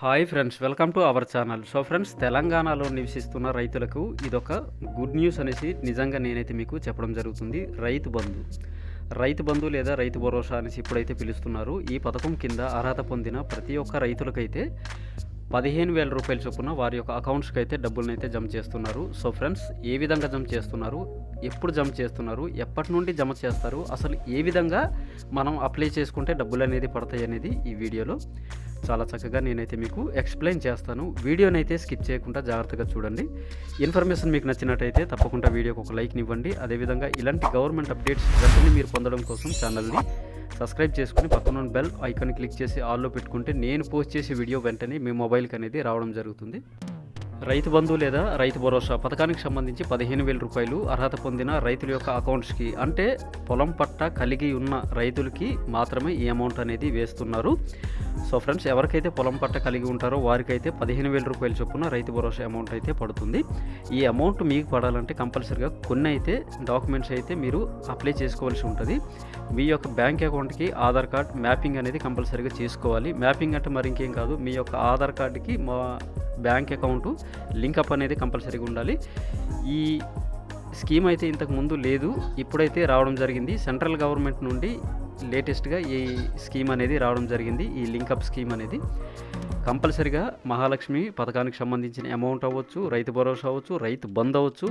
Hi friends welcome to our channel. So friends తెలంగాణలో నివసిస్తున్న రైతులకు ఇదొక గుడ్ న్యూస్ అనేసి నిజంగా నేనైతే మీకు చెప్పడం జరుగుతుంది. రైతు బంధు. రైతు బంధు లేదా రైతు భరోసా అనేసి ఇప్పుడైతే పిలుస్తున్నారు. ఈ పథకం కింద అర్హత పొందిన ప్రతి ఒక్క రైతులకైతే పదిహేను వేల రూపాయల చొప్పున వారి యొక్క అకౌంట్స్కి అయితే డబ్బులను అయితే జమ చేస్తున్నారు. సో ఫ్రెండ్స్ ఏ విధంగా జమ చేస్తున్నారు? ఎప్పుడు జమ చేస్తున్నారు? ఎప్పటి నుండి జమ చేస్తారు? అసలు ఏ విధంగా మనం అప్లై చేసుకుంటే డబ్బులు అనేది పడతాయి అనేది ఈ వీడియోలో చాలా చక్కగా నేనైతే మీకు ఎక్స్ప్లెయిన్ చేస్తాను. వీడియోని అయితే స్కిప్ చేయకుండా జాగ్రత్తగా చూడండి. ఇన్ఫర్మేషన్ మీకు నచ్చినట్టయితే తప్పకుండా వీడియోకి ఒక లైక్ని ఇవ్వండి. అదేవిధంగా ఇలాంటి గవర్నమెంట్ అప్డేట్స్ వెంటనే మీరు పొందడం కోసం ఛానల్ని సబ్స్క్రైబ్ చేసుకుని పక్కన బెల్ ఐకాన్ క్లిక్ చేసి ఆల్లో పెట్టుకుంటే నేను పోస్ట్ చేసే వీడియో వెంటనే మీ మొబైల్కి అనేది రావడం జరుగుతుంది. రైతు బంధు లేదా రైతు భరోసా పథకానికి సంబంధించి పదిహేను వేల రూపాయలు అర్హత పొందిన రైతుల యొక్క అకౌంట్స్కి అంటే పొలం పట్ట కలిగి ఉన్న రైతులకి మాత్రమే ఈ అమౌంట్ అనేది వేస్తున్నారు. సో ఫ్రెండ్స్ ఎవరికైతే పొలం పట్ట కలిగి ఉంటారో వారికైతే పదిహేను వేల రూపాయలు చొప్పున రైతు భరోసా అమౌంట్ అయితే పడుతుంది. ఈ అమౌంట్ మీకు పడాలంటే కంపల్సరీగా కొన్ని అయితే డాక్యుమెంట్స్ అయితే మీరు అప్లై చేసుకోవాల్సి ఉంటుంది. మీ యొక్క బ్యాంక్ అకౌంట్కి ఆధార్ కార్డ్ మ్యాపింగ్ అనేది కంపల్సరీగా చేసుకోవాలి. మ్యాపింగ్ అంటే మరి ఇంకేం కాదు మీ యొక్క ఆధార్ కార్డుకి మా బ్యాంక్ అకౌంట్ లింకప్ అనేది కంపల్సరీగా ఉండాలి. ఈ స్కీమ్ అయితే ఇంతకు ముందు లేదు. ఇప్పుడైతే రావడం జరిగింది. సెంట్రల్ గవర్నమెంట్ నుండి లేటెస్ట్గా ఈ స్కీమ్ అనేది రావడం జరిగింది. ఈ లింకప్ స్కీమ్ అనేది కంపల్సరిగా మహాలక్ష్మి పథకానికి సంబంధించిన అమౌంట్ అవ్వచ్చు రైతు భరోసా అవ్వచ్చు రైతు బంద్ అవ్వచ్చు.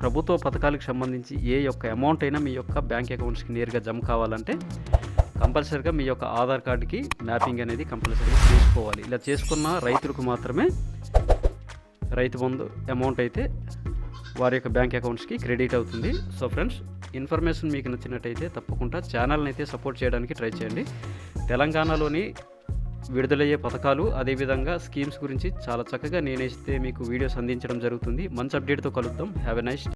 ప్రభుత్వ పథకాలకు సంబంధించి ఏ యొక్క అమౌంట్ అయినా మీ యొక్క బ్యాంక్ అకౌంట్స్కి నేరుగా జమ కావాలంటే కంపల్సరిగా మీ యొక్క ఆధార్ కార్డుకి మ్యాపింగ్ అనేది కంపల్సరీగా చేసుకోవాలి. ఇలా చేసుకున్న రైతులకు మాత్రమే రైతు బంధు అమౌంట్ అయితే వారి యొక్క బ్యాంక్ అకౌంట్స్కి క్రెడిట్ అవుతుంది. సో ఫ్రెండ్స్ ఇన్ఫర్మేషన్ మీకు నచ్చినట్టయితే తప్పకుండా ఛానల్ని అయితే సపోర్ట్ చేయడానికి ట్రై చేయండి. తెలంగాణలోని విడుదలయ్యే పథకాలు అదేవిధంగా స్కీమ్స్ గురించి చాలా చక్కగా నేనైతే మీకు వీడియోస్ అందించడం జరుగుతుంది. మంచి అప్డేట్తో కలుద్దాం. Have a nice